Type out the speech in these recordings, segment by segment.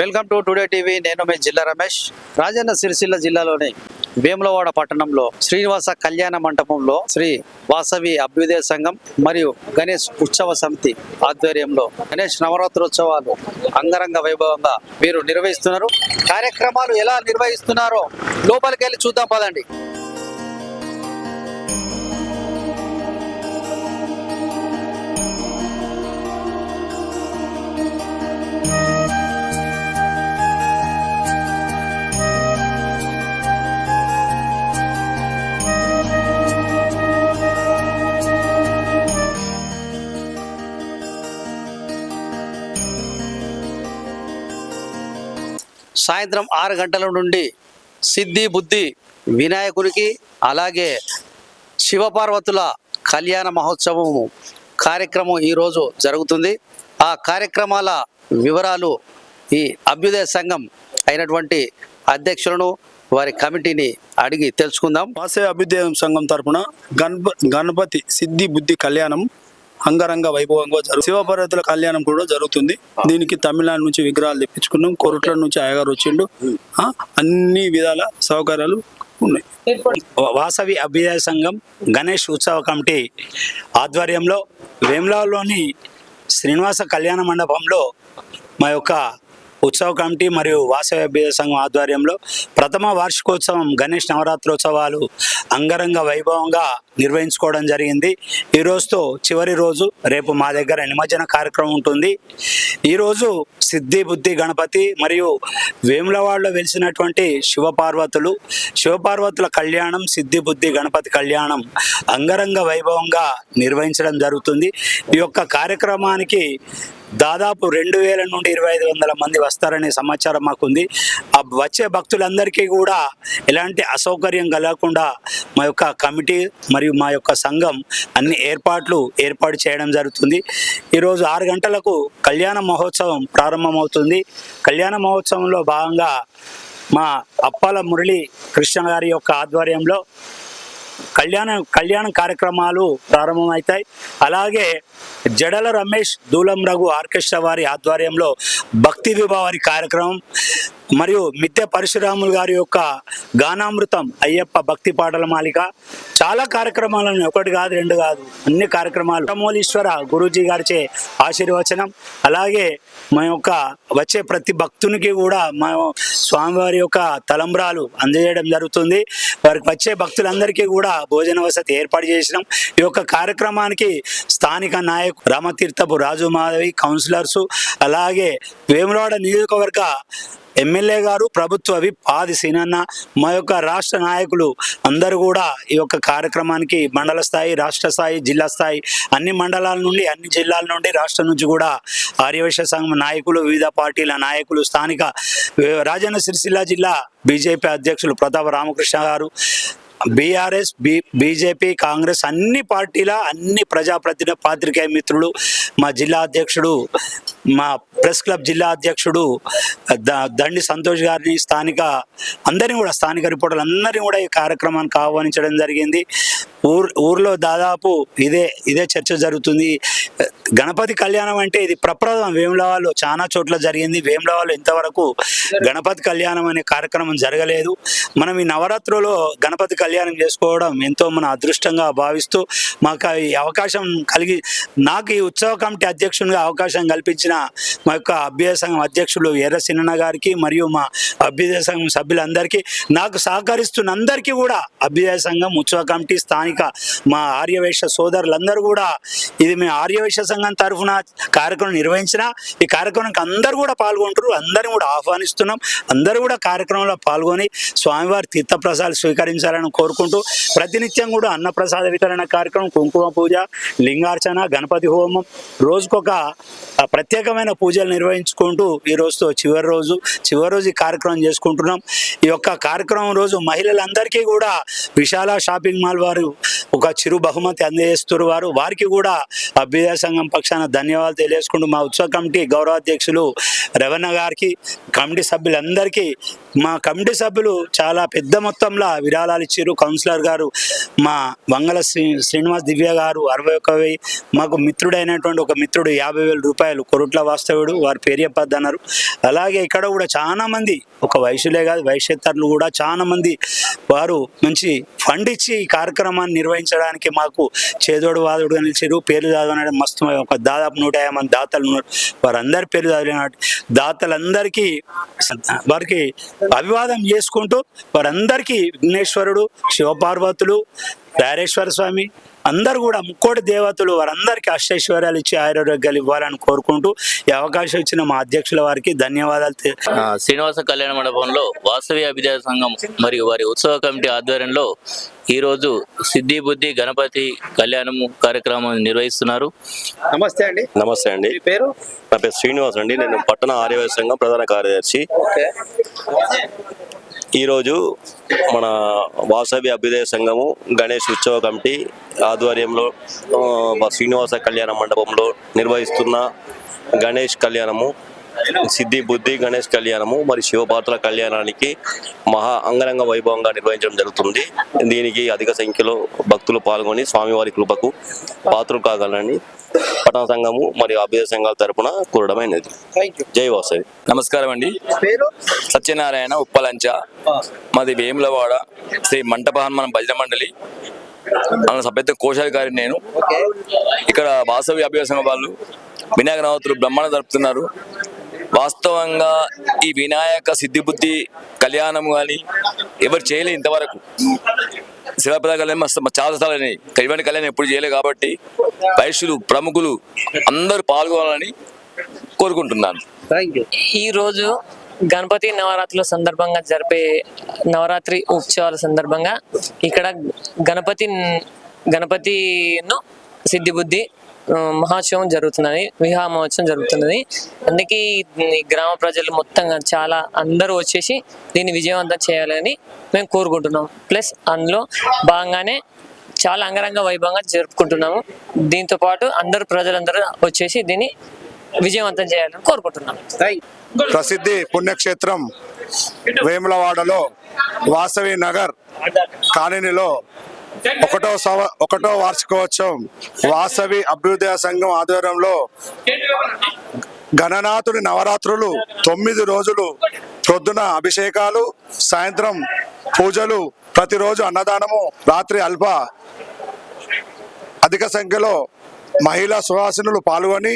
Welcome to today TV. నేను మీ జిల్లా రమేష్. రాజన్న సిరిసిల్ల జిల్లాలోని వేములవాడ పట్టణంలో శ్రీనివాస కళ్యాణ మంటపంలో శ్రీ వాసవి అభ్యుదయ సంఘం మరియు గణేష్ ఉత్సవ సమితి ఆధ్వర్యంలో గణేష్ నవరాత్రోత్సవాలు అంగరంగ వైభవంగా వీరు నిర్వహిస్తున్నారు. కార్యక్రమాలు ఎలా నిర్వహిస్తున్నారో లోపలికి వెళ్ళి చూద్దాం పదండి. సాయంత్రం ఆరు గంటల నుండి సిద్ధి బుద్ధి వినాయకునికి అలాగే శివపార్వతుల కళ్యాణ మహోత్సవము కార్యక్రమం ఈరోజు జరుగుతుంది. ఆ కార్యక్రమాల వివరాలు ఈ అభ్యుదయ సంఘం అయినటువంటి అధ్యక్షులను వారి కమిటీని అడిగి తెలుసుకుందాం. వాసవి అభ్యుదయం సంఘం తరపున గణప గణపతి సిద్ధి బుద్ధి కళ్యాణం అంగరంగ వైభవంగా జరుగు శివపార్వతుల కళ్యాణం కూడా జరుగుతుంది. దీనికి తమిళనాడు నుంచి విగ్రహాలు తెప్పించుకున్నాం. కొరట్ల నుంచి అయ్యగారు వచ్చిండు. అన్ని విధాల సౌకర్యాలు ఉన్నాయి. వాసవి అభ్యుదయ సంఘం గణేష్ ఉత్సవ కమిటీ ఆధ్వర్యంలో వేములలోని శ్రీనివాస కళ్యాణ మండపంలో మా యొక్క ఉత్సవ కమిటీ మరియు వాసవి సంఘం ఆధ్వర్యంలో ప్రథమ వార్షికోత్సవం గణేష్ నవరాత్రోత్సవాలు అంగరంగ వైభవంగా నిర్వహించుకోవడం జరిగింది. ఈ రోజుతో చివరి రోజు రేపు మా దగ్గర నిమజ్జన కార్యక్రమం ఉంటుంది. ఈరోజు సిద్ధి బుద్ధి గణపతి మరియు వేములవాడలో వెలిసినటువంటి శివపార్వతులు శివపార్వతుల కళ్యాణం సిద్ధి బుద్ధి గణపతి కళ్యాణం అంగరంగ వైభవంగా నిర్వహించడం జరుగుతుంది. ఈ యొక్క కార్యక్రమానికి దాదాపు రెండు వేల నుండి ఇరవై ఐదు వందల మంది వస్తారనే సమాచారం మాకుంది. ఆ వచ్చే భక్తులందరికీ కూడా ఎలాంటి అసౌకర్యం కలగకుండా మా యొక్క కమిటీ మరియు మా యొక్క సంఘం అన్ని ఏర్పాట్లు ఏర్పాటు చేయడం జరుగుతుంది. ఈరోజు ఆరు గంటలకు కళ్యాణ మహోత్సవం ప్రారంభమవుతుంది. కళ్యాణ మహోత్సవంలో భాగంగా మా అప్పాల మురళి కృష్ణ గారి యొక్క ఆధ్వర్యంలో కళ్యాణ కళ్యాణ కార్యక్రమాలు ప్రారంభమవుతాయి. అలాగే జడల రమేష్ దూలం రఘు ఆర్కెస్ట్రా వారి ఆధ్వర్యంలో భక్తి విభావారి కార్యక్రమం మరియు మిద్దె పరశురాములు గారి యొక్క గానామృతం అయ్యప్ప భక్తి పాటల మాలిక. చాలా కార్యక్రమాలను ఒకటి కాదు రెండు కాదు అన్ని కార్యక్రమాలు. రామోలీశ్వర గురూజీ గారిచే ఆశీర్వచనం. అలాగే మా యొక్క వచ్చే ప్రతి భక్తునికి కూడా మా స్వామివారి యొక్క తలంబ్రాలు అందజేయడం జరుగుతుంది. వారికి వచ్చే భక్తులందరికీ కూడా భోజన వసతి ఏర్పాటు చేసినాం. ఈ యొక్క కార్యక్రమానికి స్థానిక నాయకు రామతీర్థపు రాజు మాధవి కౌన్సిలర్స్ అలాగే వేములవాడ నియోజకవర్గ ఎమ్మెల్యే గారు ప్రభుత్వ విప్ ఆది సీనన్న మా యొక్క రాష్ట్ర నాయకులు అందరూ కూడా ఈ యొక్క కార్యక్రమానికి మండల స్థాయి రాష్ట్ర స్థాయి జిల్లా స్థాయి అన్ని మండలాల నుండి అన్ని జిల్లాల నుండి రాష్ట్రం నుంచి కూడా ఆర్యవైశ్య సంఘం నాయకులు వివిధ పార్టీల నాయకులు స్థానిక రాజన్న సిరిసిల్ల జిల్లా బీజేపీ అధ్యక్షులు ప్రతాప రామకృష్ణ గారు బీఆర్ఎస్ బీ బీజేపీ కాంగ్రెస్ అన్ని పార్టీల అన్ని ప్రజాప్రతినిధి పాత్రికేయ మిత్రులు మా జిల్లా అధ్యక్షుడు మా ప్రెస్ క్లబ్ జిల్లా అధ్యక్షుడు ద- దండి సంతోష్ గారిని స్థానిక అందరినీ కూడా స్థానిక రిపోర్టర్లు అందరినీ కూడా ఈ కార్యక్రమానికి ఆహ్వానించడం జరిగింది. ఊర్ ఊర్లో దాదాపు ఇదే ఇదే చర్చ జరుగుతుంది. గణపతి కళ్యాణం అంటే ఇది ప్రప్రదం వేములవాళ్ళు చాలా చోట్ల జరిగింది. వేములవాళ్ళు ఇంతవరకు గణపతి కళ్యాణం అనే కార్యక్రమం జరగలేదు. మనం ఈ నవరాత్రులో గణపతి కళ్యాణం చేసుకోవడం ఎంతో మన అదృష్టంగా భావిస్తూ మాకు ఈ అవకాశం కలిగి నాకు ఈ ఉత్సవ కమిటీ అధ్యక్షునిగా అవకాశం కల్పించిన మా యొక్క అభ్యుదయ సంఘం అధ్యక్షులు ఎర్ర సిన్న గారికి మరియు మా అభ్యుదయ సంఘం సభ్యులందరికీ నాకు సహకరిస్తున్న అందరికీ కూడా అభ్యుదయ సంఘం ఉత్సవ కమిటీ స్థానిక మా ఆర్యవేశ సోదరులందరూ కూడా ఇది మేము ఆర్యవేశ సంఘం తరఫున కార్యక్రమం నిర్వహించిన ఈ కార్యక్రమానికి అందరూ కూడా పాల్గొంటారు అందరిని కూడా ఆహ్వానిస్తున్నాం. అందరూ కూడా కార్యక్రమంలో పాల్గొని స్వామివారి తీర్థప్రసాదాలు స్వీకరించాలని కోరుకుంటూ ప్రతినిత్యం కూడా అన్నప్రసాద వితరణ కార్యక్రమం కుంకుమ పూజ లింగార్చన గణపతి హోమం రోజుకొక ప్రత్యేకమైన పూజ పూజలు నిర్వహించుకుంటూ ఈ రోజుతో చివరి రోజు చివరి రోజు ఈ కార్యక్రమం చేసుకుంటున్నాం. ఈ యొక్క కార్యక్రమం రోజు మహిళలందరికీ కూడా విశాల షాపింగ్ మాల్ వారు ఒక చిరు బహుమతి అందజేస్తున్నారు. వారు వారికి కూడా అభ్యుదయ సంఘం పక్షాన ధన్యవాదాలు తెలియజేసుకుంటూ మా ఉత్సవ కమిటీ గౌరవాధ్యక్షులు రవణ గారికి కమిటీ సభ్యులందరికీ మా కమిటీ సభ్యులు చాలా పెద్ద మొత్తంలో విరాళాలు ఇచ్చారు. కౌన్సిలర్ గారు మా వంగల శ్రీ శ్రీనివాస్ దివ్య గారు అరవై ఒక్క మాకు మిత్రుడైనటువంటి ఒక మిత్రుడు యాభై వేల రూపాయలు కొరుట్ల వాస్తవుడు వారి పేరు చెప్పద్దు అన్నారు. అలాగే ఇక్కడ కూడా చాలా మంది ఒక వయసులే కాదు వయసేతరులు కూడా చాలా మంది వారు మంచి ఫండ్ ఇచ్చి ఈ కార్యక్రమాన్ని నిర్వహించడానికి మాకు చేదోడు వాదుడుగా నిలిచారు పేర్లు చదవడం మస్తు ఒక దాదాపు నూట యాభై మంది దాతలు ఉన్నారు. వారందరి పేర్లు చదివిన దాతలందరికీ వారికి అభివాదం చేసుకుంటూ వారందరికీ విఘ్నేశ్వరుడు శివపార్వతులు ధారేశ్వర స్వామి అందరు కూడా ముక్కోటి దేవతలు వారందరికీ అష్టైశ్వర్యాలు ఇచ్చి ఆరోగ్యాలు ఇవ్వాలని కోరుకుంటూ ఈ అవకాశం ఇచ్చిన మా అధ్యక్షుల వారికి ధన్యవాదాలు శ్రీనివాస కళ్యాణ మండపంలో వాసవి అభిజయ సంఘం మరియు వారి ఉత్సవ కమిటీ ఆధ్వర్యంలో ఈరోజు సిద్ధి బుద్ధి గణపతి కళ్యాణము కార్యక్రమం నిర్వహిస్తున్నారు. నమస్తే అండి. నమస్తే అండి. పేరు? నా పేరు శ్రీనివాస్ అండి. నేను పట్టణ ఆర్యవైశ్య సంఘం ప్రధాన కార్యదర్శి. ఈరోజు మన వాసవి అభ్యుదయ సంఘము గణేష్ ఉత్సవ కమిటీ ఆధ్వర్యంలో శ్రీనివాస కళ్యాణ మండపంలో నిర్వహిస్తున్న గణేష్ కళ్యాణము సిద్ధి బుద్ధి గణేష్ కళ్యాణము మరి శివపాత్ర కళ్యాణానికి మహా అంగరంగ వైభవంగా నిర్వహించడం జరుగుతుంది. దీనికి అధిక సంఖ్యలో భక్తులు పాల్గొని స్వామివారి కృపకు పాత్రలు కాగలని పట్టణ సంఘము మరియు అభ్యుదయ సంఘాల తరపున కూరడమైనది. జై వాసవి నమస్కారం అండి. పేరు? సత్యనారాయణ ఉప్పలంచ. మాది వేములవాడ శ్రీ మంటప హనుమాన్ భజన మండలి. మన సభ్యత్వ కోశాధికారి నేను. ఇక్కడ వాసవి అభ్యాసం వాళ్ళు వినాయక నవతులు బ్రహ్మాండ జరుపుతున్నారు. వాస్తవంగా ఈ వినాయక సిద్ధిబుద్ధి కళ్యాణం కానీ ఎవరు చేయలే ఇంతవరకు. శివప్రద కళ్యాణం మస్తు చాలా సార్లు కళ్యాణ కళ్యాణం ఎప్పుడు చేయలేదు కాబట్టి వైశ్యులు ప్రముఖులు అందరూ పాల్గొనాలని కోరుకుంటున్నాను. ఈ రోజు గణపతి నవరాత్రుల సందర్భంగా జరిపే నవరాత్రి ఉత్సవాల సందర్భంగా ఇక్కడ గణపతి గణపతిను సిద్ధి బుద్ధి ఆ, మహోత్సవం జరుగుతున్నది వివాహ మహోత్సవం జరుగుతున్నది. అందుకే ఈ గ్రామ ప్రజలు మొత్తంగా చాలా అందరూ వచ్చేసి దీన్ని విజయవంతం చేయాలని మేము కోరుకుంటున్నాం. ప్లస్ అందులో భాగంగానే చాలా అంగరంగ వైభవంగా జరుపుకుంటున్నాము. దీంతో పాటు అందరు ప్రజలందరూ వచ్చేసి దీన్ని విజయవంతం చేయాలని కోరుకుంటున్నాం. ప్రసిద్ధి పుణ్యక్షేత్రం వేములవాడలో వాసవి నగర్ కాలనీలో ఒకటో సవ ఒకటో వార్షికోత్సవం వాసవి అభ్యుదయ సంఘం ఆధ్వర్యంలో గణనాథుడి నవరాత్రులు తొమ్మిది రోజులు ప్రొద్దున అభిషేకాలు సాయంత్రం పూజలు ప్రతిరోజు అన్నదానము రాత్రి అల్ప. అధిక సంఖ్యలో మహిళా సుహాసినులు పాల్గొని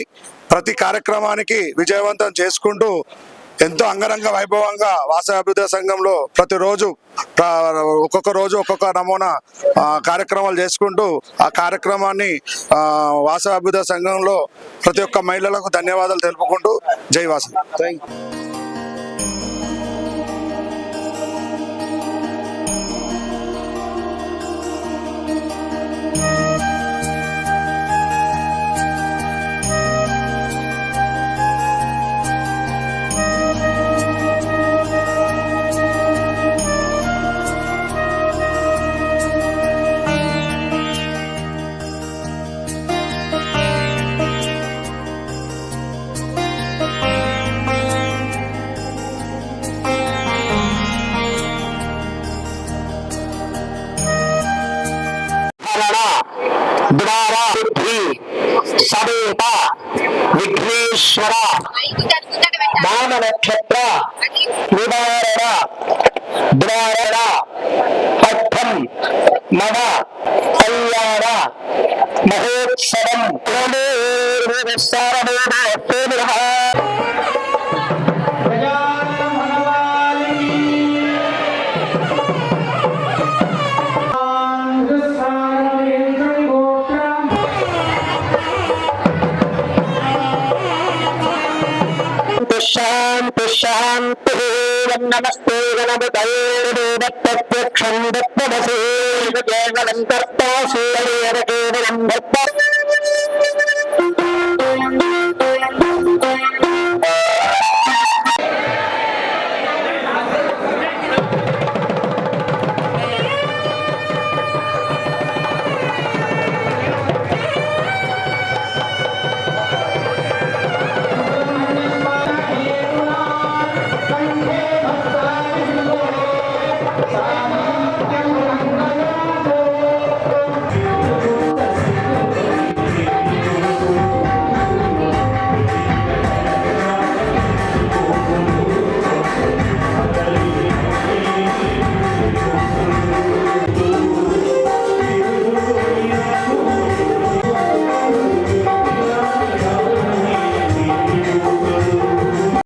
ప్రతి కార్యక్రమానికి విజయవంతం చేసుకుంటూ ఎంతో అంగరంగ వైభవంగా వాసవాభ్యుదయ సంఘంలో ప్రతిరోజు ఒక్కొక్క రోజు ఒక్కొక్క నమూనా కార్యక్రమాలు చేసుకుంటూ ఆ కార్యక్రమాన్ని ఆ, వాసవాభ్యుదయ సంఘంలో ప్రతి ఒక్క మహిళలకు ధన్యవాదాలు తెలుపుకుంటూ జై వాసవి. థ్యాంక్ ద్వార బుద్ధి సమేత విఘ్నేశ్వర మాన నక్షత్ర నివారణ ద్వారణ పట్టం మమ కళ్యాణ మహోత్సవం నమస్తే గణపతయే ప్రత్యక్షం దత్తమసే కేవలం కర్తాసే కేవలం దత్త